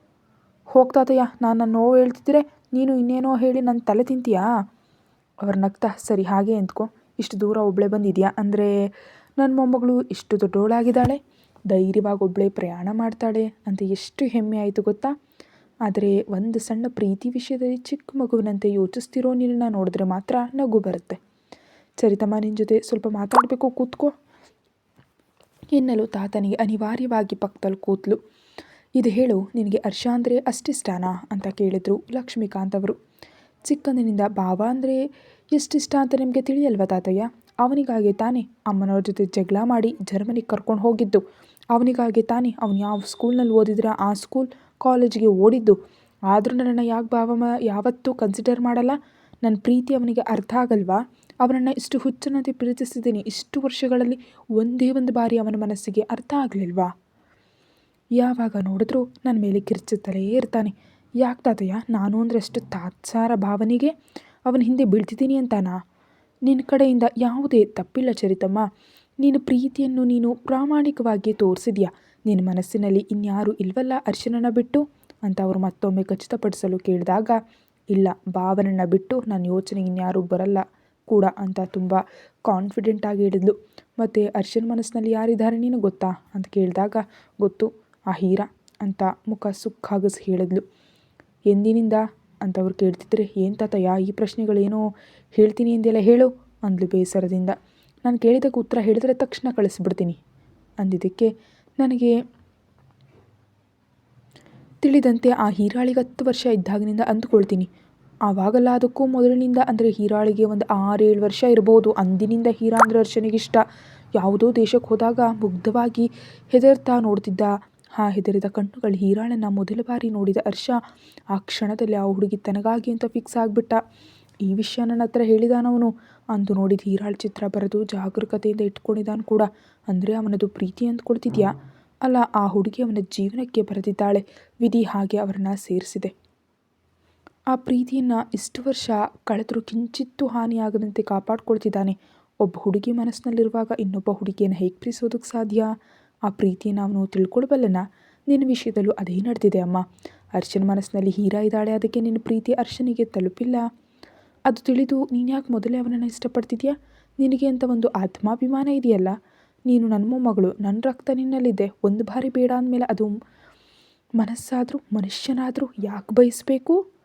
ಹೋಗ್ತಾತಯ್ಯ ನಾನು ನನ್ನ ನೋವು ಹೇಳ್ತಿದ್ರೆ ನೀನು ಇನ್ನೇನೋ ಹೇಳಿ ನನ್ನ ತಲೆ ತಿಂತೀಯಾ? ಅವ್ರು ನಗ್ತಾ, ಸರಿ ಹಾಗೆ ಅಂದ್ಕೊ ಇಷ್ಟು ದೂರ ಒಬ್ಬಳೇ ಬಂದಿದೆಯಾ? ಅಂದರೆ ನನ್ನ ಮೊಮ್ಮಗಳು ಇಷ್ಟು ದೊಡ್ಡವಳಾಗಿದ್ದಾಳೆ ಧೈರ್ಯವಾಗಿ ಒಬ್ಬಳೇ ಪ್ರಯಾಣ ಮಾಡ್ತಾಳೆ ಅಂತ ಎಷ್ಟು ಹೆಮ್ಮೆ ಆಯಿತು ಗೊತ್ತಾ? ಆದರೆ ಒಂದು ಸಣ್ಣ ಪ್ರೀತಿ ವಿಷಯದಲ್ಲಿ ಚಿಕ್ಕ ಮಗುವಿನಂತೆ ಯೋಚಿಸ್ತಿರೋ ನಿನ್ನ ನೋಡಿದ್ರೆ ಮಾತ್ರ ನಗು ಬರುತ್ತೆ. ಸರಿತಮ್ಮ ನಿನ್ನ ಜೊತೆ ಸ್ವಲ್ಪ ಮಾತಾಡಬೇಕು, ಕೂತ್ಕೋ. ಎನ್ನಲು ತಾತನಿಗೆ ಅನಿವಾರ್ಯವಾಗಿ ಪಕ್ಕದಲ್ಲಿ ಕೂತ್ಲು. ಇದು ಹೇಳು, ನಿನಗೆ ಹರ್ಷ ಅಂದರೆ ಅಷ್ಟಿಷ್ಟಾನಾ ಅಂತ ಕೇಳಿದರು ಲಕ್ಷ್ಮೀಕಾಂತ್ ಅವರು. ಚಿಕ್ಕಂದಿನಿಂದ ಬಾಬಾ ಅಂದರೆ ಎಷ್ಟಿಷ್ಟ ಅಂತ ನಿಮಗೆ ತಿಳಿಯಲ್ವ ತಾತಯ್ಯ? ಅವನಿಗಾಗಿ ತಾನೇ ಅಮ್ಮನವ್ರ ಜೊತೆ ಜಗಳ ಮಾಡಿ ಜರ್ಮನಿಗೆ ಕರ್ಕೊಂಡು ಹೋಗಿದ್ದು. ಅವನಿಗಾಗಿ ತಾನೇ ಅವನು ಯಾವ ಸ್ಕೂಲ್ನಲ್ಲಿ ಓದಿದ್ರ ಆ ಸ್ಕೂಲ್ ಕಾಲೇಜಿಗೆ ಓಡಿದ್ದು. ಆದರೂ ನನ್ನ ಯಾಕೆ ಭಾವ ಮ ಯಾವತ್ತೂ ಕನ್ಸಿಡರ್ ಮಾಡಲ್ಲ? ನನ್ನ ಪ್ರೀತಿ ಅವನಿಗೆ ಅರ್ಥ ಆಗಲ್ವಾ? ಅವನನ್ನು ಇಷ್ಟು ಹುಚ್ಚನಂತೆ ಪ್ರೀತಿಸಿದ್ದೀನಿ, ಇಷ್ಟು ವರ್ಷಗಳಲ್ಲಿ ಒಂದೇ ಒಂದು ಬಾರಿ ಅವನ ಮನಸ್ಸಿಗೆ ಅರ್ಥ ಆಗಲಿಲ್ವಾ? ಯಾವಾಗ ನೋಡಿದ್ರೂ ನನ್ನ ಮೇಲೆ ಕಿರ್ಚುತ್ತಲೇ ಇರ್ತಾನೆ. ಯಾಕೆ ತಾತಯ್ಯ? ನಾನು ಅಂದರೆ ಅಷ್ಟು ತಾತ್ಸಾರ ಭಾವನೆಗೆ ಅವನ ಹಿಂದೆ ಬೀಳ್ತಿದ್ದೀನಿ ಅಂತಾನಾ? ನಿನ್ನ ಕಡೆಯಿಂದ ಯಾವುದೇ ತಪ್ಪಿಲ್ಲ ಚರಿತಮ್ಮ. ನೀನು ಪ್ರೀತಿಯನ್ನು ನೀನು ಪ್ರಾಮಾಣಿಕವಾಗಿ ತೋರಿಸಿದ್ಯಾ? ನಿನ್ನ ಮನಸ್ಸಿನಲ್ಲಿ ಇನ್ಯಾರೂ ಇಲ್ವಲ್ಲ ಅರ್ಶನನ ಬಿಟ್ಟು? ಅಂತ ಅವರು ಮತ್ತೊಮ್ಮೆ ಖಚಿತಪಡಿಸಲು ಕೇಳಿದಾಗ, ಇಲ್ಲ, ಭಾವನನ್ನು ಬಿಟ್ಟು ನನ್ನ ಯೋಚನೆ ಇನ್ಯಾರೂ ಬರಲ್ಲ. ಕೂಡ ಅಂತ ತುಂಬ ಕಾನ್ಫಿಡೆಂಟಾಗಿ ಹೇಳಿದ್ಲು. ಮತ್ತು ಅರ್ಶನ್ ಮನಸ್ಸಿನಲ್ಲಿ ಯಾರಿದ್ದಾರೆ ನೀನು ಗೊತ್ತಾ? ಅಂತ ಕೇಳಿದಾಗ, ಗೊತ್ತು, ಆ ಹೀರಾ ಅಂತ ಮುಖ ಸುಕ್ಕಾಗಿಸಿ ಹೇಳಿದ್ಲು. ಎಂದಿನಿಂದ? ಅಂತ ಅವ್ರು ಕೇಳ್ತಿದ್ರೆ, ಏನು ತಾತಯ್ಯ, ಈ ಪ್ರಶ್ನೆಗಳೇನೋ ಹೇಳ್ತೀನಿ ಎಂದೆಲ್ಲ ಹೇಳು, ಅಂದ್ಲು ಬೇಸರದಿಂದ. ನಾನು ಕೇಳಿದಕ್ಕೆ ಉತ್ತರ ಹೇಳಿದ್ರೆ ತಕ್ಷಣ ಕಳಿಸ್ಬಿಡ್ತೀನಿ, ಅಂದಿದ್ದಕ್ಕೆ ನನಗೆ ತಿಳಿದಂತೆ ಆ ಹೀರಾಳಿಗೆ ಹತ್ತು ವರ್ಷ ಇದ್ದಾಗಿನಿಂದ ಅಂದುಕೊಳ್ತೀನಿ. ಆವಾಗಲ್ಲ ಅದಕ್ಕೂ ಮೊದಲಿನಿಂದ, ಅಂದರೆ ಹೀರಾಳಿಗೆ ಒಂದು ಆರೇಳು ವರ್ಷ ಇರ್ಬೋದು. ಅಂದಿನಿಂದ ಹೀರಾ ಅಂದರೆ ಅರ್ಶನಿಗೆ ಇಷ್ಟ. ಯಾವುದೋ ದೇಶಕ್ಕೆ ಹೋದಾಗ ಮುಗ್ಧವಾಗಿ ಹೆದರ್ತಾ ನೋಡ್ತಿದ್ದ. ಆ ಹೆದರಿದ ಕಣ್ಣುಗಳು ಹೀರಾಳನ್ನು ಮೊದಲ ಬಾರಿ ನೋಡಿದ ಅರ್ಷ ಆ ಕ್ಷಣದಲ್ಲಿ ಆ ಹುಡುಗಿ ತನಗಾಗಿ ಅಂತ ಫಿಕ್ಸ್ ಆಗಿಬಿಟ್ಟ. ಈ ವಿಷಯ ನನ್ನ ಹತ್ರ ಹೇಳಿದಾನವನು. ಅಂದು ನೋಡಿದ ಹೀರಾಳ ಚಿತ್ರ ಬರೆದು ಜಾಗರೂಕತೆಯಿಂದ ಇಟ್ಕೊಂಡಿದ್ದಾನೆ ಕೂಡ. ಅಂದರೆ ಅವನದು ಪ್ರೀತಿ ಅಂದ್ಕೊಳ್ತಿದ್ಯಾ? ಅಲ್ಲ, ಆ ಹುಡುಗಿ ಅವನ ಜೀವನಕ್ಕೆ ಬರೆದಿದ್ದಾಳೆ. ವಿಧಿ ಹಾಗೆ ಅವರನ್ನು ಸೇರಿಸಿದೆ. ಆ ಪ್ರೀತಿಯನ್ನು ಇಷ್ಟು ವರ್ಷ ಕಳೆದರೂ ಕಿಂಚಿತ್ತೂ ಹಾನಿಯಾಗದಂತೆ ಕಾಪಾಡ್ಕೊಳ್ತಿದ್ದಾನೆ. ಒಬ್ಬ ಹುಡುಗಿ ಮನಸ್ಸಿನಲ್ಲಿರುವಾಗ ಇನ್ನೊಬ್ಬ ಹುಡುಗಿಯನ್ನು ಹೇಗೆ ಪ್ರೀತಿಸೋದಕ್ಕೆ ಸಾಧ್ಯ? ಆ ಪ್ರೀತಿಯನ್ನು ಅವನು ತಿಳ್ಕೊಳ್ಬಲ್ಲನ? ನಿನ್ನ ವಿಷಯದಲ್ಲೂ ಅದೇ ನಡೆದಿದೆ ಅಮ್ಮ. ಅರ್ಶನ ಮನಸ್ಸಿನಲ್ಲಿ ಹೀರಾ ಇದ್ದಾಳೆ, ಅದಕ್ಕೆ ನಿನ್ನ ಪ್ರೀತಿ ಅರ್ಶನಿಗೆ ತಲುಪಿಲ್ಲ. ಅದು ತಿಳಿದು ನೀನು ಯಾಕೆ ಮೊದಲೇ ಅವನನ್ನು ಇಷ್ಟಪಡ್ತಿದ್ಯಾ? ನಿನಗೆ ಅಂತ ಒಂದು ಆತ್ಮಾಭಿಮಾನ ಇದೆಯಲ್ಲ? ನೀನು ನನ್ನ ಮೊಮ್ಮಗಳು ನನ್ನ ರಕ್ತ ನಿನ್ನಲ್ಲಿದೆ. ಒಂದು ಬಾರಿ ಬೇಡ ಅಂದಮೇಲೆ ಅದು ಮನಸ್ಸಾದರೂ ಮನುಷ್ಯನಾದರೂ ಯಾಕೆ ಬಯಸಬೇಕು?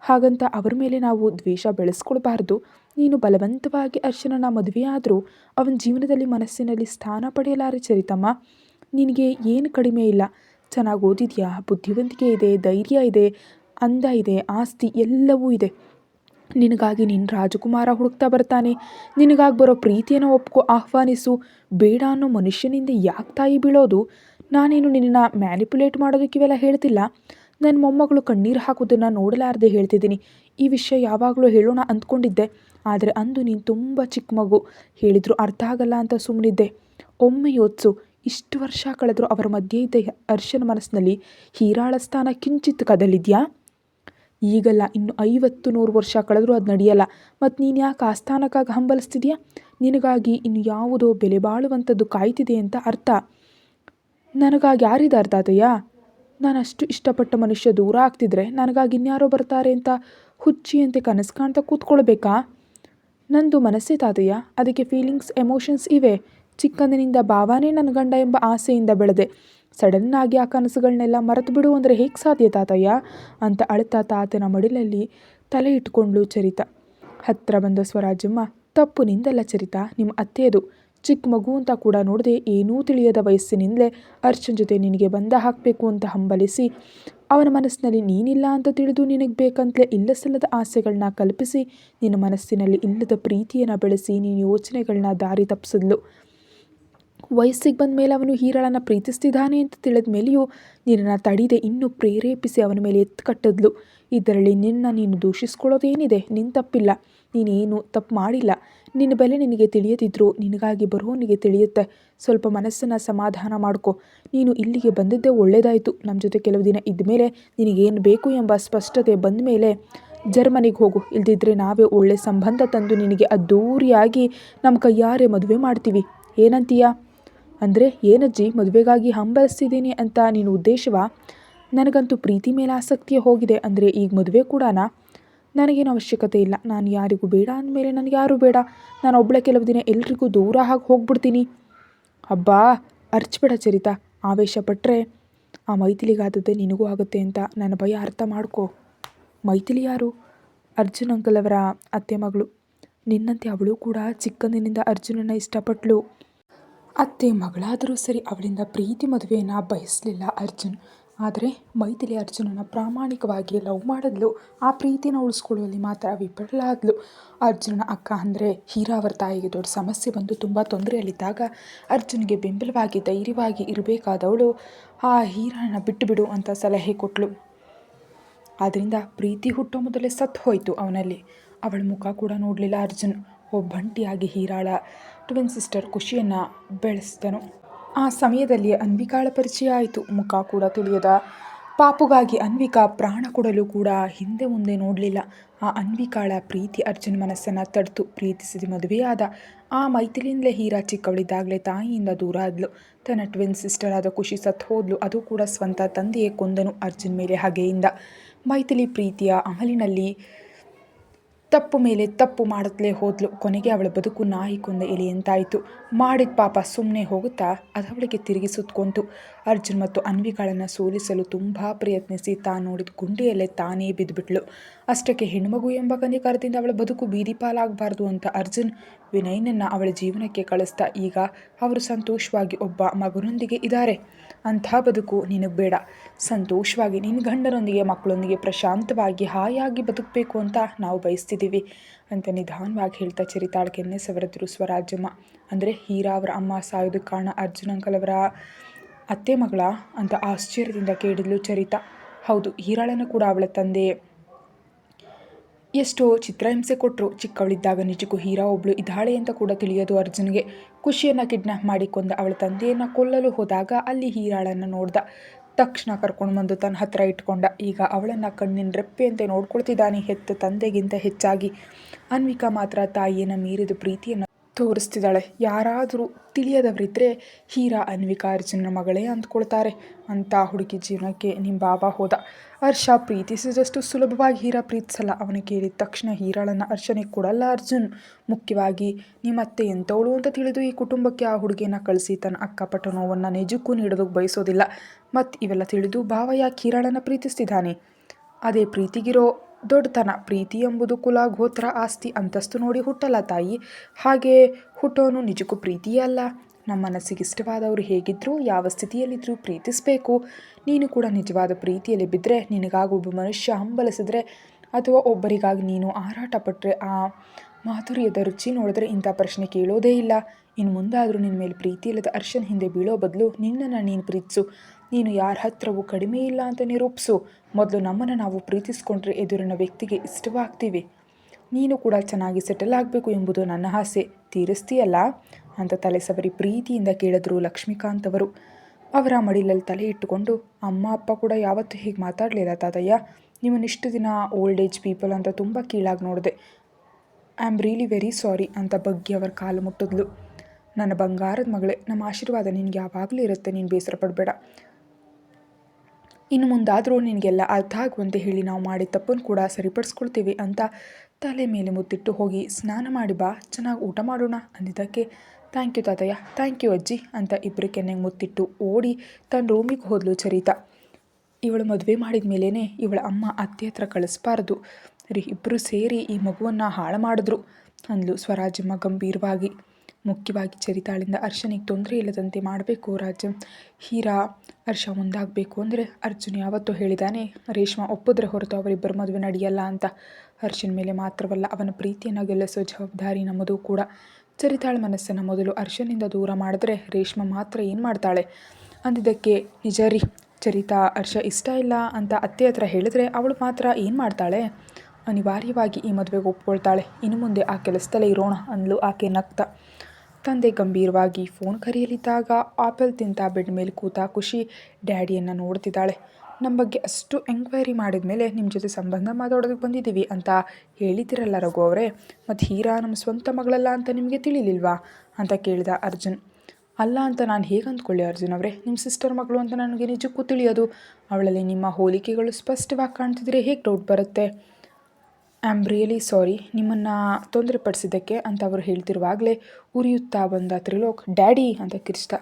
ಹಾಗಂತ ಅವರ ಮೇಲೆ ನಾವು ದ್ವೇಷ ಬೆಳೆಸ್ಕೊಳ್ಬಾರ್ದು. ನೀನು ಬಲವಂತವಾಗಿ ಅರ್ಶನನ ಮದುವೆಯಾದರೂ ಅವನ ಜೀವನದಲ್ಲಿ ಮನಸ್ಸಿನಲ್ಲಿ ಸ್ಥಾನ ಪಡೆಯಲಾರೆ ಚರಿತಮ್ಮ. ನಿನಗೆ ಏನು ಕಡಿಮೆ ಇಲ್ಲ. ಚೆನ್ನಾಗಿ ಓದಿದ್ಯಾ? ಬುದ್ಧಿವಂತಿಕೆ ಇದೆ, ಧೈರ್ಯ ಇದೆ, ಅಂದ ಇದೆ, ಆಸ್ತಿ ಎಲ್ಲವೂ ಇದೆ. ನಿನಗಾಗಿ ನಿನ್ನ ರಾಜಕುಮಾರ ಹುಡುಕ್ತಾ ಬರ್ತಾನೆ. ನಿನಗಾಗಿ ಬರೋ ಪ್ರೀತಿಯನ್ನು ಒಪ್ಕೊ, ಆಹ್ವಾನಿಸು. ಬೇಡ ಅನ್ನೋ ಮನುಷ್ಯನಿಂದ ಯಾಕೆ ತಾಯಿ ಬೀಳೋದು? ನಾನೇನು ನಿನ್ನನ್ನು ಮ್ಯಾನಿಪುಲೇಟ್ ಮಾಡೋದಕ್ಕಿವೆಲ್ಲ ಹೇಳ್ತಿಲ್ಲ. ನನ್ನ ಮೊಮ್ಮಗಳು ಕಣ್ಣೀರು ಹಾಕೋದನ್ನು ನೋಡಲಾರ್ದೆ ಹೇಳ್ತಿದ್ದೀನಿ. ಈ ವಿಷಯ ಯಾವಾಗಲೂ ಹೇಳೋಣ ಅಂದ್ಕೊಂಡಿದ್ದೆ. ಆದರೆ ಅಂದು ನೀನು ತುಂಬ ಚಿಕ್ಕ ಮಗು. ಹೇಳಿದ್ರು ಅರ್ಥ ಆಗಲ್ಲ ಅಂತ ಸುಮ್ಮನಿದ್ದೆ ಒಮ್ಮೆ ಯೋಚಿಸು, ಇಷ್ಟು ವರ್ಷ ಕಳೆದರೂ ಅವರ ಮಧ್ಯೆ ಇದ್ದ ಹರ್ಷನ ಮನಸ್ಸಿನಲ್ಲಿ ಹೀರಾಳ ಸ್ಥಾನ ಕಿಂಚಿತ್ ಕದಲಿದ್ಯಾ? ಈಗಲ್ಲ ಇನ್ನು ಐವತ್ತು ನೂರು ವರ್ಷ ಕಳೆದರೂ ಅದು ನಡೆಯಲ್ಲ. ಮತ್ತು ನೀನು ಯಾಕೆ ಆ ಸ್ಥಾನಕ್ಕಾಗಿ ಹಂಬಲಿಸ್ತಿದ್ಯಾ? ನಿನಗಾಗಿ ಇನ್ನು ಯಾವುದೋ ಬೆಲೆ ಬಾಳುವಂಥದ್ದು ಕಾಯ್ತಿದೆ ಅಂತ ಅರ್ಥ. ನನಗಾಗಿ ಯಾರಿದ್ದಾರೆ ತಾತಯ್ಯ ನಾನು ಅಷ್ಟು ಇಷ್ಟಪಟ್ಟ ಮನುಷ್ಯ ದೂರ ಆಗ್ತಿದ್ರೆ ನನಗಾಗಿ ಇನ್ಯಾರೋ ಬರ್ತಾರೆ ಅಂತ ಹುಚ್ಚಿಯಂತೆ ಕನಸು ಕಾಣ್ತಾ ಕೂತ್ಕೊಳ್ಬೇಕಾ? ನಂದು ಮನಸ್ಸೇ ತಾತಯ್ಯ ಅದಕ್ಕೆ ಫೀಲಿಂಗ್ಸ್ ಎಮೋಷನ್ಸ್ ಇವೆ. ಚಿಕ್ಕಂದಿನಿಂದ ಭಾವನೇ ನನ್ನ ಗಂಡ ಎಂಬ ಆಸೆಯಿಂದ ಬೆಳೆದೆ. ಸಡನ್ನಾಗಿ ಆ ಕನಸುಗಳನ್ನೆಲ್ಲ ಮರೆತು ಬಿಡು ಅಂದರೆ ಹೇಗೆ ಸಾಧ್ಯ ತಾತಯ್ಯ? ಅಂತ ಅಳ್ತಾ ತಾತನ ಮಡಿಲಲ್ಲಿ ತಲೆ ಇಟ್ಕೊಂಡ್ಳು ಚರಿತ. ಹತ್ತಿರ ಬಂದ ಸ್ವರಾಜಮ್ಮ ತಪ್ಪು ನಿಂದಲ್ಲ ಚರಿತ, ನಿಮ್ಮ ಅತ್ತೆಯದು. ಚಿಕ್ಕ ಮಗು ಅಂತ ಕೂಡ ನೋಡದೆ ಏನೂ ತಿಳಿಯದ ವಯಸ್ಸಿನಿಂದಲೇ ಅರ್ಚನ್ ಜೊತೆ ನಿನಗೆ ಬಂದ ಹಾಕಬೇಕು ಅಂತ ಹಂಬಲಿಸಿ, ಅವನ ಮನಸ್ಸಿನಲ್ಲಿ ನೀನಿಲ್ಲ ಅಂತ ತಿಳಿದು ನಿನಗೆ ಬೇಕಂತಲೇ ಇಲ್ಲ ಸಲ್ಲದ ಆಸೆಗಳನ್ನ ಕಲ್ಪಿಸಿ, ನಿನ್ನ ಮನಸ್ಸಿನಲ್ಲಿ ಇಲ್ಲದ ಪ್ರೀತಿಯನ್ನು ಬೆಳೆಸಿ ನೀನು ಯೋಚನೆಗಳನ್ನ ದಾರಿ ತಪ್ಪಿಸಿದ್ಲು ವಯಸ್ಸಿಗೆ ಬಂದ ಮೇಲೆ ಅವನು ಹೀರಾಳನ್ನು ಪ್ರೀತಿಸ್ತಿದ್ದಾನೆ ಅಂತ ತಿಳಿದ ಮೇಲೆಯೂ ನಿನ್ನನ್ನು ತಡೀದೆ ಇನ್ನೂ ಪ್ರೇರೇಪಿಸಿ ಅವನ ಮೇಲೆ ಎತ್ತು ಕಟ್ಟಿದ್ಲು. ಇದರಲ್ಲಿ ನಿನ್ನ ನೀನು ದೂಷಿಸ್ಕೊಳ್ಳೋದೇನಿದೆ? ನಿನ್ನ ತಪ್ಪಿಲ್ಲ. ನೀನೇನು ತಪ್ಪು ಮಾಡಿಲ್ಲ. ನಿನ್ನ ಬೆಲೆ ನಿನಗೆ ತಿಳಿಯದಿದ್ರೂ ನಿನಗಾಗಿ ಬರೋನಿಗೆ ತಿಳಿಯುತ್ತೆ. ಸ್ವಲ್ಪ ಮನಸ್ಸನ್ನು ಸಮಾಧಾನ ಮಾಡ್ಕೊ. ನೀನು ಇಲ್ಲಿಗೆ ಬಂದಿದ್ದೇ ಒಳ್ಳೆಯದಾಯಿತು ನಮ್ಮ ಜೊತೆ ಕೆಲವು ದಿನ ಇದ್ದ ಮೇಲೆ ನಿನಗೇನು ಬೇಕು ಎಂಬ ಸ್ಪಷ್ಟತೆ ಬಂದ ಮೇಲೆ ಜರ್ಮನಿಗೆ ಹೋಗು. ಇಲ್ದಿದ್ರೆ ನಾವೇ ಒಳ್ಳೆ ಸಂಬಂಧ ತಂದು ನಿನಗೆ ಅದ್ದೂರಿಯಾಗಿ ನಮ್ಮ ಕೈಯಾರೆ ಮದುವೆ ಮಾಡ್ತೀವಿ. ಏನಂತೀಯ? ಅಂದರೆ, ಏನಜ್ಜಿ, ಮದುವೆಗಾಗಿ ಹಂಬಲಿಸ್ತಿದ್ದೀನಿ ಅಂತ ನೀನು ಉದ್ದೇಶವ? ನನಗಂತೂ ಪ್ರೀತಿ ಮೇಲೆ ಆಸಕ್ತಿ ಹೋಗಿದೆ ಅಂದರೆ ಈಗ ಮದುವೆ ಕೂಡ ನನಗೇನು ಅವಶ್ಯಕತೆ ಇಲ್ಲ. ನಾನು ಯಾರಿಗೂ ಬೇಡ ಅಂದಮೇಲೆ ನನಗೆ ಯಾರೂ ಬೇಡ. ನಾನು ಒಬ್ಬಳೆ ಕೆಲವು ದಿನ ಎಲ್ರಿಗೂ ದೂರ ಆಗಿ ಹೋಗ್ಬಿಡ್ತೀನಿ. ಅಬ್ಬಾ, ಅರ್ಚಬೇಡ ಚರಿತ. ಆವೇಶ ಪಟ್ಟರೆ ಆ ಮೈಥಿಲಿಗಾದದ್ದೇ ನಿನಗೂ ಆಗುತ್ತೆ ಅಂತ ನನ್ನ ಭಯ ಅರ್ಥ ಮಾಡ್ಕೋ. ಮೈಥಿಲಿ ಯಾರು? ಅರ್ಜುನ್ ಅಂಕಲ್ ಅವರ ಅತ್ತೆ ಮಗಳು. ನಿನ್ನಂತೆ ಅವಳು ಕೂಡ ಚಿಕ್ಕಂದಿನಿಂದ ಅರ್ಜುನನ್ನು ಇಷ್ಟಪಟ್ಟಳು ಅತ್ತೆ ಮಗಳಾದರೂ ಸರಿ ಅವಳಿಂದ ಪ್ರೀತಿ ಮದುವೆಯನ್ನು ಬಯಸಲಿಲ್ಲ ಅರ್ಜುನ್. ಆದರೆ ಮೈಥಿಲಿ ಅರ್ಜುನನ ಪ್ರಾಮಾಣಿಕವಾಗಿ ಲವ್ ಮಾಡಿದ್ಲು, ಆ ಪ್ರೀತಿನ ಉಳಿಸ್ಕೊಳ್ಳುವಲ್ಲಿ ಮಾತ್ರ ವಿಫಲಳಾದ್ಲು ಅರ್ಜುನನ ಅಕ್ಕ ಅಂದರೆ ಹೀರಾ ಅವರ ತಾಯಿಗೆ ದೊಡ್ಡ ಸಮಸ್ಯೆ ಬಂದು ತುಂಬ ತೊಂದರೆಯಲ್ಲಿದ್ದಾಗ ಅರ್ಜುನಿಗೆ ಬೆಂಬಲವಾಗಿ, ಧೈರ್ಯವಾಗಿ ಇರಬೇಕಾದವಳು ಆ ಹೀರಾನ ಬಿಟ್ಟುಬಿಡು ಅಂತ ಸಲಹೆ ಕೊಟ್ಟಳು ಆದ್ದರಿಂದ ಪ್ರೀತಿ ಹುಟ್ಟೋ ಮೊದಲೇ ಸತ್ತು ಹೋಯಿತು ಅವನಲ್ಲಿ. ಅವಳ ಮುಖ ಕೂಡ ನೋಡಲಿಲ್ಲ ಅರ್ಜುನ್. ಒಬ್ಬಂಟಿಯಾಗಿ ಹೀರಾಳ ಟ್ವಿನ್ ಸಿಸ್ಟರ್ ಖುಷಿಯನ್ನು ಬೆಳೆಸಿದನು. ಆ ಸಮಯದಲ್ಲಿ ಅನ್ವಿಕಾಳ ಪರಿಚಯ ಆಯಿತು. ಮುಖ ಕೂಡ ತಿಳಿಯದ. ಪಾಪುಗಾಗಿ ಅನ್ವಿಕಾ ಪ್ರಾಣ ಕೊಡಲು ಕೂಡ ಹಿಂದೆ ಮುಂದೆ ನೋಡಲಿಲ್ಲ. ಆ ಅನ್ವಿಕಾಳ ಪ್ರೀತಿ ಅರ್ಜುನ್ ಮನಸ್ಸನ್ನು ತಡೆದು ಪ್ರೀತಿಸಿದ ಮದುವೆಯಾದ. ಆ ಮೈಥಿಲಿಯಿಂದಲೇ ಹೀರಾ ಚಿಕ್ಕವಳಿದ್ದಾಗಲೇ ತಾಯಿಯಿಂದ ದೂರ ಆದಳು ತನ್ನ ಟ್ವಿನ್ ಸಿಸ್ಟರ್ ಆದ ಖುಷಿ ಸತ್ತು ಹೋದ್ಲು. ಅದು ಕೂಡ ಸ್ವಂತ ತಂದೆಯೇ ಕೊಂದನು ಅರ್ಜುನ್ ಮೇಲೆ ಹಗೆಯಿಂದ. ಮೈಥಿಲಿ ಪ್ರೀತಿಯ ಅಮಲಿನಲ್ಲಿ ತಪ್ಪು ಮೇಲೆ ತಪ್ಪು ಮಾಡುತ್ತಲೇ ಹೋದ್ಲು. ಕೊನೆಗೆ ಅವಳ ಬದುಕು ನಾಯಿ ಕೊಂದ ಎಲೆಯಂತಾಯಿತು ಮಾಡಿದ ಪಾಪ ಸುಮ್ಮನೆ ಹೋಗುತ್ತಾ ಅದವಳಿಗೆ ತಿರುಗಿ ಸುತ್ಕೊಂತು. ಅರ್ಜುನ್ ಮತ್ತು ಅನ್ವಿಗಳನ್ನು ಸೋಲಿಸಲು ತುಂಬ ಪ್ರಯತ್ನಿಸಿ ತಾನು ನೋಡಿದ ಗುಂಡಿಯಲ್ಲೇ ತಾನೇ ಬಿದ್ದುಬಿಟ್ಲು ಅಷ್ಟಕ್ಕೆ ಹೆಣ್ಮಗು ಎಂಬ ಕನಿಕಾರದಿಂದ ಅವಳ ಬದುಕು ಬೀದಿ ಪಾಲಾಗಬಾರ್ದು ಅಂತ ಅರ್ಜುನ್ ವಿನಯನನ್ನು ಅವಳ ಜೀವನಕ್ಕೆ ಕಳಿಸ್ತಾ ಈಗ ಅವರು ಸಂತೋಷವಾಗಿ ಒಬ್ಬ ಮಗನೊಂದಿಗೆ ಇದ್ದಾರೆ. ಅಂಥ ಬದುಕು ನಿನಗೆ ಬೇಡ. ಸಂತೋಷವಾಗಿ ನಿನ್ನ ಗಂಡನೊಂದಿಗೆ ಮಕ್ಕಳೊಂದಿಗೆ ಪ್ರಶಾಂತವಾಗಿ ಹಾಯಾಗಿ ಬದುಕಬೇಕು ಅಂತ ನಾವು ಬಯಸ್ತಿದ್ದೀವಿ ಅಂತ ನಿಧಾನವಾಗಿ ಹೇಳ್ತಾ ಚರಿತಾಳ್ ಕೆನ್ನೆ ಸವರದ್ರು ಸ್ವರಾಜ್ಯಮ್ಮ. ಅಂದರೆ ಹೀರಾ ಅವರ ಅಮ್ಮ ಸಾಯೋದಕ್ಕೆ ಕಾರಣ ಅರ್ಜುನ್ ಅಂಕಲ್ ಅವರ ಅತ್ತೆ ಮಗಳ ಅಂತ ಆಶ್ಚರ್ಯದಿಂದ ಕೇಳಿದ್ಲು ಚರಿತಾ. ಹೌದು, ಹೀರಾಳನ್ನು ಕೂಡ ಅವಳ ತಂದೆ ಎಷ್ಟೋ ಚಿತ್ರಹಿಂಸೆ ಕೊಟ್ಟರು ಚಿಕ್ಕವಳಿದ್ದಾಗ ನಿಜಕ್ಕೂ ಹೀರಾ ಒಬ್ಳು ಇದ್ದಾಳೆ ಅಂತ ಕೂಡ ತಿಳಿಯೋದು ಅರ್ಜುನ್ಗೆ. ಖುಷಿಯನ್ನು ಕಿಡ್ನಾಪ್ ಮಾಡಿಕೊಂಡ ಅವಳ ತಂದೆಯನ್ನು ಕೊಲ್ಲಲು ಹೋದಾಗ ಅಲ್ಲಿ ಹೀರಾಳನ್ನು ನೋಡ್ದ. ತಕ್ಷಣ ಕರ್ಕೊಂಡು ಬಂದು ತನ್ನ ಹತ್ತಿರ ಇಟ್ಕೊಂಡ. ಈಗ ಅವಳನ್ನು ಕಣ್ಣಿನ ರೆಪ್ಪೆಯಂತೆ ನೋಡ್ಕೊಳ್ತಿದ್ದಾನೆ ಹೆತ್ತ ತಂದೆಗಿಂತ ಹೆಚ್ಚಾಗಿ. ಅನ್ವಿಕಾ ಮಾತ್ರ ತಾಯಿಯನ್ನು ಮೀರಿದ ಪ್ರೀತಿಯನ್ನು ತೋರಿಸ್ತಿದ್ದಾಳೆ. ಯಾರಾದರೂ ತಿಳಿಯದವರಿದ್ದರೆ ಹೀರಾ ಅನ್ವಿಕಾ ಅರ್ಜುನ ಮಗಳೇ ಅಂದ್ಕೊಳ್ತಾರೆ ಅಂತ ಹುಡುಗಿ ಜೀವನಕ್ಕೆ ನಿಮ್ಮ ಬಾಬಾ ಹೋದ. ಹರ್ಷ ಪ್ರೀತಿಸಿದಷ್ಟು ಸುಲಭವಾಗಿ ಹೀರಾ ಪ್ರೀತಿಸಲ್ಲ. ಅವನು ಕೇಳಿದ ತಕ್ಷಣ ಹೀರಾಳನ್ನು ಅರ್ಷನೆ ಕೊಡಲ್ಲ ಅರ್ಜುನ್. ಮುಖ್ಯವಾಗಿ ನಿಮ್ಮ ಅತ್ತೆ ಎಂಥವಳು ಅಂತ ತಿಳಿದು ಈ ಕುಟುಂಬಕ್ಕೆ ಆ ಹುಡುಗಿಯನ್ನು ಕಳಿಸಿ ತನ್ನ ಅಕ್ಕಪಟ್ಟ ನೋವನ್ನು ನಿಜಕ್ಕೂ ನೀಡೋದಕ್ಕೆ ಬಯಸೋದಿಲ್ಲ. ಮತ್ತು ಇವೆಲ್ಲ ತಿಳಿದು ಭಾವ ಯಾಕೆ ಹೀರಾಳನ್ನು ಪ್ರೀತಿಸ್ತಿದ್ದಾನೆ? ಅದೇ ಪ್ರೀತಿಗಿರೋ ದೊಡ್ಡತನ, ಪ್ರೀತಿ ಎಂಬುದು ಕುಲ ಗೋತ್ರ ಆಸ್ತಿ ಅಂತಸ್ತು ನೋಡಿ ಹುಟ್ಟಲ್ಲ ತಾಯಿ. ಹಾಗೆ ಹುಟ್ಟೋನು ನಿಜಕ್ಕೂ ಪ್ರೀತಿಯೇ ಅಲ್ಲ. ನಮ್ಮ ಮನಸ್ಸಿಗೆ ಇಷ್ಟವಾದವರು ಹೇಗಿದ್ದರೂ ಯಾವ ಸ್ಥಿತಿಯಲ್ಲಿದ್ದರೂ ಪ್ರೀತಿಸಬೇಕು. ನೀನು ಕೂಡ ನಿಜವಾದ ಪ್ರೀತಿಯಲ್ಲಿ ಬಿದ್ದರೆ ನಿನಗಾಗಿ ಒಬ್ಬ ಮನುಷ್ಯ ಹಂಬಲಿಸಿದ್ರೆ, ಅಥವಾ ಒಬ್ಬರಿಗಾಗಿ ನೀನು ಆರಾಟ ಪಟ್ಟರೆ ಆ ಮಾಧುರ್ಯದ ರುಚಿ ನೋಡಿದ್ರೆ ಇಂಥ ಪ್ರಶ್ನೆ ಕೇಳೋದೇ ಇಲ್ಲ. ಇನ್ನು ಮುಂದಾದರೂ ನಿನ್ನ ಮೇಲೆ ಪ್ರೀತಿ ಇಲ್ಲದ ಅರ್ಶನ ಹಿಂದೆ ಬೀಳೋ ಬದಲು ನಿನ್ನನ್ನು ನೀನು ಪ್ರೀತಿಸು. ನೀನು ಯಾರ ಹತ್ರವೂ ಕಡಿಮೆ ಇಲ್ಲ ಅಂತ ನಿರೂಪಿಸು. ಮೊದಲು ನಮ್ಮನ್ನು ನಾವು ಪ್ರೀತಿಸಿಕೊಂಡ್ರೆ ಎದುರಿನ ವ್ಯಕ್ತಿಗೆ ಇಷ್ಟವಾಗ್ತೀವಿ. ನೀನು ಕೂಡ ಚೆನ್ನಾಗಿ ಸೆಟಲ್ ಆಗಬೇಕು ಎಂಬುದು ನನ್ನ ಆಸೆ. ತೀರಿಸ್ತೀಯಲ್ಲ? ಅಂತ ತಲೆ ಸವರಿ ಪ್ರೀತಿಯಿಂದ ಕೇಳಿದ್ರು ಲಕ್ಷ್ಮೀಕಾಂತ್ ಅವರು. ಅವರ ಮಡಿಲಲ್ಲಿ ತಲೆ ಇಟ್ಟುಕೊಂಡು, ಅಮ್ಮ, ಅಪ್ಪ ಕೂಡ ಯಾವತ್ತೂ ಹೀಗೆ ಮಾತಾಡಲಿಲ್ಲ ತಾತಯ್ಯ. ನಿಮ್ಮನ್ನಿಷ್ಟು ದಿನ ಓಲ್ಡ್ ಏಜ್ ಪೀಪಲ್ ಅಂತ ತುಂಬ ಕೀಳಾಗಿ ನೋಡಿದೆ. I am really very sorry ಅಂತ ಬಗ್ಗಿ ಅವರ ಕಾಲು ಮುಟ್ಟಿದ್ಲು. ನನ್ನ ಬಂಗಾರದ ಮಗಳೇ, ನಮ್ಮ ಆಶೀರ್ವಾದ ನಿನಗೆ ಯಾವಾಗಲೂ ಇರುತ್ತೆ. ನೀನು ಬೇಸರ ಪಡಬೇಡ. ಇನ್ನು ಮುಂದಾದರೂ ನಿನಗೆಲ್ಲ ಅರ್ಥ ಆಗುವಂತೆ ಹೇಳಿ ನಾವು ಮಾಡಿದ ತಪ್ಪನ್ನು ಕೂಡ ಸರಿಪಡಿಸ್ಕೊಳ್ತೀವಿ ಅಂತ ತಲೆ ಮೇಲೆ ಮುತ್ತಿಟ್ಟು ಹೋಗಿ, ಸ್ನಾನ ಮಾಡಿ ಬಾ, ಚೆನ್ನಾಗಿ ಊಟ ಮಾಡೋಣ ಅಂದಿದ್ದಕ್ಕೆ, ಥ್ಯಾಂಕ್ ಯು ತಾತಯ್ಯ, ಥ್ಯಾಂಕ್ ಯು ಅಜ್ಜಿ ಅಂತ ಇಬ್ಬರು ಕೆನ್ನೆಗೆ ಮುತ್ತಿಟ್ಟು ಓಡಿ ತನ್ನ ರೂಮಿಗೆ ಹೋದಲು ಚರಿತಾ. ಇವಳು ಮದುವೆ ಮಾಡಿದ ಮೇಲೇ ಇವಳ ಅಮ್ಮ ಅತ್ತೆ ಹತ್ರ ಕಳಿಸ್ಬಾರ್ದು. ರೀ ಇಬ್ಬರು ಸೇರಿ ಈ ಮಗುವನ್ನು ಹಾಳು ಮಾಡಿದ್ರು ಅಂದ್ಲು ಸ್ವರಾಜಮ್ಮ ಗಂಭೀರವಾಗಿ. ಮುಖ್ಯವಾಗಿ ಚರಿತಾಳಿಂದ ಅರ್ಶನಿಗೆ ತೊಂದರೆ ಇಲ್ಲದಂತೆ ಮಾಡಬೇಕು. ರಾಜ ಹೀರಾ ಹರ್ಷ ಮುಂದಾಗಬೇಕು ಅಂದರೆ ಅರ್ಜುನ್ ಯಾವತ್ತೂ ಹೇಳಿದಾನೆ, ರೇಷ್ಮಾ ಒಪ್ಪಿದ್ರೆ ಹೊರತು ಅವರಿಬ್ಬರ ಮದುವೆ ನಡೆಯಲ್ಲ ಅಂತ. ಹರ್ಷನ ಮೇಲೆ ಮಾತ್ರವಲ್ಲ, ಅವನ ಪ್ರೀತಿಯನ್ನು ಗೆಲ್ಲಿಸೋ ಜವಾಬ್ದಾರಿ ನಮ್ಮದು ಕೂಡ. ಚರಿತಾಳ ಮನಸ್ಸನ್ನು ಮೊದಲು ಅರ್ಶನಿಂದ ದೂರ ಮಾಡಿದ್ರೆ ರೇಷ್ಮ ಮಾತ್ರ ಏನು ಮಾಡ್ತಾಳೆ? ಅಂದಿದ್ದಕ್ಕೆ, ನಿಜ ರೀ, ಚರಿತಾ, ಹರ್ಷ ಇಷ್ಟ ಇಲ್ಲ ಅಂತ ಅತ್ತೆ ಹತ್ರ ಹೇಳಿದ್ರೆ ಅವಳು ಮಾತ್ರ ಏನು ಮಾಡ್ತಾಳೆ? ಅನಿವಾರ್ಯವಾಗಿ ಈ ಮದುವೆಗೆ ಒಪ್ಕೊಳ್ತಾಳೆ. ಇನ್ನು ಮುಂದೆ ಆ ಕೆಲಸದಲ್ಲೇ ಇರೋಣ ಅಂದ್ಲು ಆಕೆ ನಗ್ತಾ. ತಂದೆ ಗಂಭೀರವಾಗಿ ಫೋನ್ ಕರೆಯಲಿದ್ದಾಗ ಆಪಲ್ ತಿಂತ ಬೆಡ್ ಮೇಲೆ ಕೂತ ಖುಷಿ, ಡ್ಯಾಡಿಯನ್ನು ನೋಡ್ತಿದ್ದಾಳೆ. ನಮ್ಮ ಬಗ್ಗೆ ಅಷ್ಟು ಎಂಕ್ವೈರಿ ಮಾಡಿದ ಮೇಲೆ ನಿಮ್ಮ ಜೊತೆ ಸಂಬಂಧ ಮಾತಾಡೋದಕ್ಕೆ ಬಂದಿದ್ದೀವಿ ಅಂತ ಹೇಳಿದಿರಲ್ಲ ರಘು ಅವರೇ. ಮತ್ತು ಹೀರಾ ನಮ್ಮ ಸ್ವಂತ ಮಗಳಲ್ಲ ಅಂತ ನಿಮಗೆ ತಿಳಿಲಿಲ್ವಾ? ಅಂತ ಕೇಳಿದ ಅರ್ಜುನ್. ಅಲ್ಲ ಅಂತ ನಾನು ಹೇಗೆ ಅಂದ್ಕೊಳ್ಳಿ ಅರ್ಜುನ್ ಅವರೇ? ನಿಮ್ಮ ಸಿಸ್ಟರ್ ಮಗಳು ಅಂತ ನನಗೆ ನಿಜಕ್ಕೂ ತಿಳಿಯೋದು. ಅವಳಲ್ಲಿ ನಿಮ್ಮ ಹೋಲಿಕೆಗಳು ಸ್ಪಷ್ಟವಾಗಿ ಕಾಣ್ತಿದ್ರೆ ಹೇಗೆ ಡೌಟ್ ಬರುತ್ತೆ? ಐ ಆಮ್ ರಿಯಲಿ ಸಾರಿ ನಿಮ್ಮನ್ನು ತೊಂದರೆ ಪಡಿಸಿದ್ದಕ್ಕೆ ಅಂತ ಅವರು ಹೇಳ್ತಿರುವಾಗಲೇ ಉರಿಯುತ್ತಾ ಬಂದ ತ್ರಿಲೋಕ್ ಡ್ಯಾಡಿ ಅಂತ ಕಿರಿಸ್ತ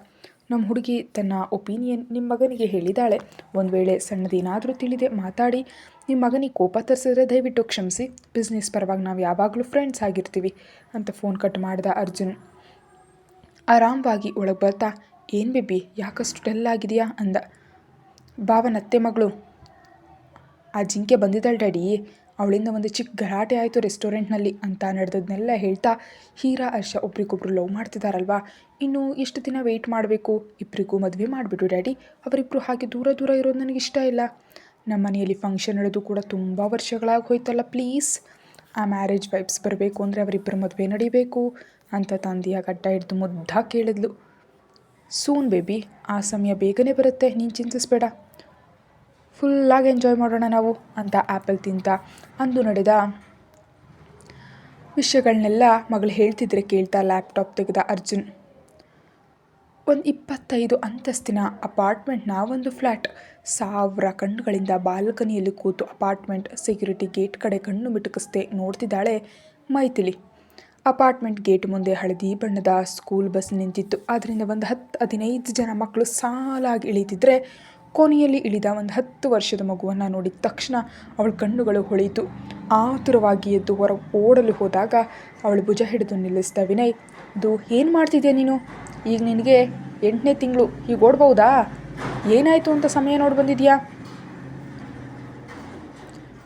ನಮ್ಮ ಹುಡುಗಿ ತನ್ನ ಒಪಿನಿಯನ್ ನಿಮ್ಮ ಮಗನಿಗೆ ಹೇಳಿದಾಳೆ. ಒಂದು ವೇಳೆ ಸಣ್ಣದೇನಾದರೂ ತಿಳಿದೆ ಮಾತಾಡಿ ನಿಮ್ಮ ಮಗನಿಗೆ ಕೋಪ ತರಿಸಿದ್ರೆ ದಯವಿಟ್ಟು ಕ್ಷಮಿಸಿ. ಬಿಸ್ನೆಸ್ ಪರವಾಗಿ ನಾವು ಯಾವಾಗಲೂ ಫ್ರೆಂಡ್ಸ್ ಆಗಿರ್ತೀವಿ ಅಂತ ಫೋನ್ ಕಟ್ ಮಾಡಿದ ಅರ್ಜುನ್. ಆರಾಮವಾಗಿ ಒಳಗೆ ಬರ್ತಾ, ಏನು ಬೇಬಿ, ಯಾಕಷ್ಟು ಡಲ್ ಆಗಿದೆಯಾ? ಅಂದ. ಭಾವನತ್ತೆ ಮಗಳು, ಆ ಜಿಂಕೆ ಬಂದಿದ್ದಾಳೆ ಡ್ಯಾಡಿ ಅವಳಿಂದ ಒಂದು ಚಿಕ್ಕ ಗಲಾಟೆ ಆಯಿತು ರೆಸ್ಟೋರೆಂಟ್ನಲ್ಲಿ ಅಂತ ನಡೆದದ್ನೆಲ್ಲ ಹೇಳ್ತಾ ಹೀರಾ, ಹರ್ಷ ಒಬ್ರಿಗೊಬ್ರು ಲವ್ ಮಾಡ್ತಿದ್ದಾರಲ್ವಾ ಇನ್ನು ಎಷ್ಟು ದಿನ ವೆಯ್ಟ್ ಮಾಡಬೇಕು? ಇಬ್ಬರಿಗೂ ಮದುವೆ ಮಾಡಿಬಿಡು ಡ್ಯಾಡಿ. ಅವರಿಬ್ಬರು ಹಾಗೆ ದೂರ ದೂರ ಇರೋದು ನನಗೆ ಇಷ್ಟ ಇಲ್ಲ. ನಮ್ಮ ಮನೆಯಲ್ಲಿ ಫಂಕ್ಷನ್ ನಡೆದು ಕೂಡ ತುಂಬ ವರ್ಷಗಳಾಗಿ ಹೋಯ್ತಲ್ಲ ಪ್ಲೀಸ್ ಆ ಮ್ಯಾರೇಜ್ ವೈಬ್ಸ್ ಬರಬೇಕು ಅಂದರೆ ಅವರಿಬ್ಬರ ಮದುವೆ ನಡಿಬೇಕು ಅಂತ ತಂದೆಯ ಗಡ್ಡ ಹಿಡಿದು ಮುದ್ದಾಗಿ ಕೇಳಿದ್ಲು. ಸೂನ್ ಬೇಬಿ ಆ ಸಮಯ ಬೇಗನೆ ಬರುತ್ತೆ. ನೀನು ಚಿಂತಿಸ್ಬೇಡ. ಫುಲ್ಲಾಗಿ ಎಂಜಾಯ್ ಮಾಡೋಣ ನಾವು ಅಂತ ಆ್ಯಪಲ್ ತಿಂತ ಅಂದು ನಡೆದ ವಿಷಯಗಳನ್ನೆಲ್ಲ ಮಗಳು ಹೇಳ್ತಿದ್ರೆ ಕೇಳ್ತಾ ಲ್ಯಾಪ್ಟಾಪ್ ತೆಗೆದ ಅರ್ಜುನ್. ಒಂದು ಇಪ್ಪತ್ತೈದು ಅಂತಸ್ತಿನ ಅಪಾರ್ಟ್ಮೆಂಟ್ನ ಒಂದು ಫ್ಲ್ಯಾಟ್ ಸಾವಿರ ಕಣ್ಣುಗಳಿಂದ ಬಾಲ್ಕನಿಯಲ್ಲಿ ಕೂತು ಅಪಾರ್ಟ್ಮೆಂಟ್ ಸೆಕ್ಯೂರಿಟಿ ಗೇಟ್ ಕಡೆ ಕಣ್ಣು ಮಿಟುಕಿಸ್ದೆ ನೋಡ್ತಿದ್ದಾಳೆ ಮೈಥಿಲಿ. ಅಪಾರ್ಟ್ಮೆಂಟ್ ಗೇಟ್ ಮುಂದೆ ಹಳದಿ ಬಣ್ಣದ ಸ್ಕೂಲ್ ಬಸ್ ನಿಂತಿತ್ತು. ಅದರಿಂದ ಒಂದು ಹತ್ತು ಹದಿನೈದು ಜನ ಮಕ್ಕಳು ಸಾಲಾಗಿ ಇಳಿತಿದ್ರೆ ಕೊನೆಯಲ್ಲಿ ಇಳಿದ ಒಂದು ಹತ್ತು ವರ್ಷದ ಮಗುವನ್ನು ನೋಡಿದ ತಕ್ಷಣ ಅವಳ ಕಣ್ಣುಗಳು ಹೊಳೆಯಿತು. ಆತುರವಾಗಿ ಎದ್ದು ಹೊರ ಓಡಲು ಹೋದಾಗ ಅವಳು ಭುಜ ಹಿಡಿದು ನಿಲ್ಲಿಸಿದ ವಿನಯ್ ಅದು ಏನು ಮಾಡ್ತಿದ್ದೆ ನೀನು? ಈಗ ನಿನಗೆ ಎಂಟನೇ ತಿಂಗಳು ಈಗ ಓಡ್ಬೌದಾ? ಏನಾಯಿತು ಅಂತ ಸಮಯ ನೋಡಿ ಬಂದಿದೆಯಾ?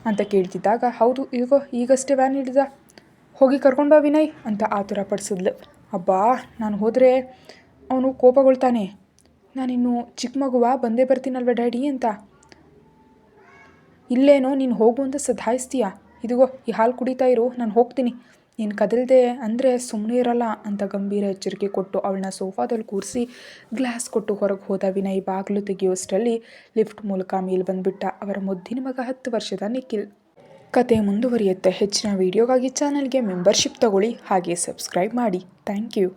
ಅಂತ ಕೇಳ್ತಿದ್ದಾಗ, ಹೌದು ಈಗ ಈಗಷ್ಟೇ ವ್ಯಾನ್ ಹಿಡಿದ ಹೋಗಿ ಕರ್ಕೊಂಡು ಬಾ ವಿನಯ್ ಅಂತ ಆತುರ ಪಡಿಸಿದ್ಲು. ಅಬ್ಬಾ, ನಾನು ಹೋದರೆ ಅವನು ಕೋಪಗೊಳ್ತಾನೆ. ನಾನಿನ್ನು ಚಿಕ್ಕ ಮಗುವ ಬಂದೇ ಬರ್ತೀನಲ್ವ ಡ್ಯಾಡಿ ಅಂತ. ಇಲ್ಲೇನೋ, ನೀನು ಹೋಗು ಅಂತ ಸದಾಯಿಸ್ತೀಯ ಇದಿಗೋ, ಈ ಹಾಲು ಕುಡಿತಾ ಇರು, ನಾನು ಹೋಗ್ತೀನಿ. ನೀನು ಕದಲ್ದೆ ಅಂದರೆ ಸುಮ್ಮನೆ ಇರಲ್ಲ ಅಂತ ಗಂಭೀರ ಎಚ್ಚರಿಕೆ ಕೊಟ್ಟು ಅವಳನ್ನ ಸೋಫಾದಲ್ಲಿ ಕೂರಿಸಿ ಗ್ಲಾಸ್ ಕೊಟ್ಟು ಹೊರಗೆ ಹೋದ ವಿನಯ್ ಬಾಗಿಲು ತೆಗೆಯುವಷ್ಟರಲ್ಲಿ ಲಿಫ್ಟ್ ಮೂಲಕ ಮೇಲೆ ಬಂದುಬಿಟ್ಟ ಅವರ ಮುದ್ದಿನ ಮಗ ಹತ್ತು ವರ್ಷದ ನಿಖಿಲ್. ಕತೆ ಮುಂದುವರಿಯುತ್ತೆ. ಹೆಚ್ಚಿನ ವಿಡಿಯೋಗಾಗಿ ಚಾನಲ್ಗೆ ಮೆಂಬರ್ಶಿಪ್ ತಗೊಳ್ಳಿ, ಹಾಗೆ ಸಬ್ಸ್ಕ್ರೈಬ್ ಮಾಡಿ. Thank you.